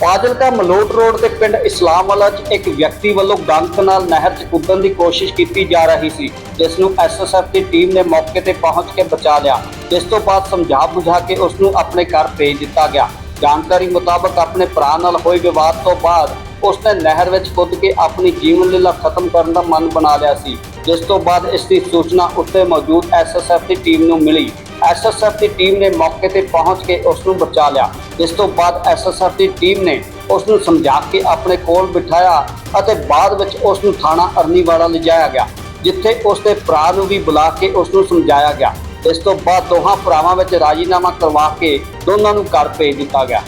Fazilka Malout road ਦੇ ਪਿੰਡ ਇਸਲਾਮਵਾਲਾ 'ਚ ਇੱਕ ਵਿਅਕਤੀ ਵੱਲੋਂ ਗੰਤ ਨਾਲ ਨਹਿਰ 'ਚ ਕੁੱਦਣ ਦੀ ਕੋਸ਼ਿਸ਼ ਕੀਤੀ ਜਾ ਰਹੀ ਸੀ, ਜਿਸ ਨੂੰ ਐਸਐਸਐਫ ਦੀ ਟੀਮ ਨੇ ਮੌਕੇ ਤੇ ਪਹੁੰਚ ਕੇ ਬਚਾ ਲਿਆ। ਜਿਸ ਤੋਂ ਬਾਅਦ ਸਮਝਾ ਬੁਝਾ ਕੇ ਉਸ ਨੂੰ ਆਪਣੇ ਘਰ ਭੇਜ ਦਿੱਤਾ ਗਿਆ। ਜਾਣਕਾਰੀ ਮੁਤਾਬਕ ਆਪਣੇ ਭਰਾ ਨਾਲ ਹੋਏ ਵਿਵਾਦ ਤੋਂ ਬਾਅਦ ਉਸਨੇ ਨਹਿਰ ਵਿੱਚ ਕੁੱਦ ਕੇ ਆਪਣੀ ਜੀਵਨ ਲੀਲਾ ਖਤਮ ਕਰਨ ਦਾ ਮਨ ਬਣਾ ਲਿਆ ਸੀ, ਜਿਸ ਤੋਂ ਬਾਅਦ ਇਸ ਦੀ ਸੂਚਨਾ ਉੱਤੇ ਮੌਜੂਦ ਐਸਐਸਐਫ ਦੀ ਟੀਮ ਨੂੰ ਮਿਲੀ। ਐਸਐਸਐਫ ਦੀ ਟੀਮ ਨੇ ਮੌਕੇ ਤੇ ਪਹੁੰਚ ਕੇ ਉਸ ਨੂੰ ਬਚਾ ਲਿਆ। ਇਸ ਤੋਂ ਬਾਅਦ ਐਸਐਸਐਫ ਦੀ ਟੀਮ ਨੇ ਉਸ ਨੂੰ ਸਮਝਾ ਕੇ ਆਪਣੇ ਕੋਲ ਬਿਠਾਇਆ ਅਤੇ ਬਾਅਦ ਵਿੱਚ ਉਸ ਨੂੰ ਥਾਣਾ ਅਰਨੀਵਾਲਾ ਲਿਜਾਇਆ ਗਿਆ, ਜਿੱਥੇ ਉਸ ਦੇ ਭਰਾ ਨੂੰ ਵੀ ਬੁਲਾ ਕੇ ਉਸ ਨੂੰ ਸਮਝਾਇਆ ਗਿਆ। ਇਸ ਤੋਂ ਬਾਅਦ ਦੋਹਾਂ ਭਰਾਵਾਂ ਵਿੱਚ ਰਾਜੀਨਾਮਾ ਕਰਵਾ ਕੇ ਦੋਨਾਂ ਨੂੰ ਘਰ ਭੇਜ ਦਿੱਤਾ ਗਿਆ।